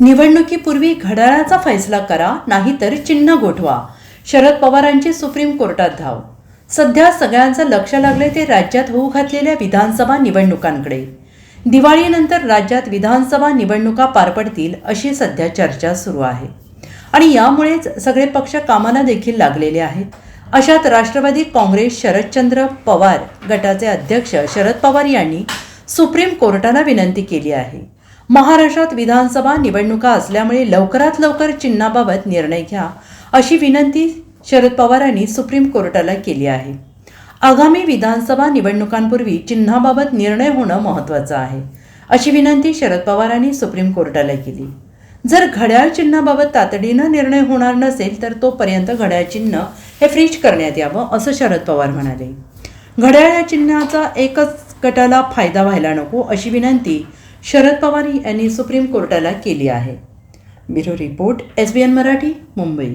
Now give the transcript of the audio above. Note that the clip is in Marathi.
निवडणुकीपूर्वी घड्याळाचा फैसला करा नाहीतर चिन्ह गोठवा. शरद पवारांची सुप्रीम कोर्टात धाव. सध्या सगळ्यांचं लक्ष लागले ते राज्यात होऊ घातलेल्या विधानसभा निवडणुकांकडे. दिवाळीनंतर राज्यात विधानसभा निवडणुका पार पडतील अशी सध्या चर्चा सुरू आहे. आणि यामुळेच सगळे पक्ष कामाला देखील लागलेले आहेत. अशात राष्ट्रवादी काँग्रेस शरदचंद्र पवार गटाचे अध्यक्ष शरद पवार यांनी सुप्रीम कोर्टाला विनंती केली आहे. महाराष्ट्रात विधानसभा निवडणुका असल्यामुळे लवकरात लवकर चिन्हाबाबत निर्णय घ्या अशी विनंती शरद पवारांनी सुप्रीम कोर्टाला केली आहे. आगामी विधानसभा निवडणुकांपूर्वी चिन्हाबाबत निर्णय होणं महत्त्वाचं आहे अशी विनंती शरद पवारांनी सुप्रीम कोर्टाला केली. जर घड्याळ चिन्हाबाबत तातडीनं निर्णय होणार नसेल तर तोपर्यंत घड्याळ चिन्ह हे फ्रीज करण्यात यावं असं शरद पवार म्हणाले. घड्याळ या चिन्हाचा एकच गटाला फायदा व्हायला नको अशी विनंती शरद पवार यांनी सुप्रीम कोर्टाला केली आहे. Bureau report S B N Marathi Mumbai.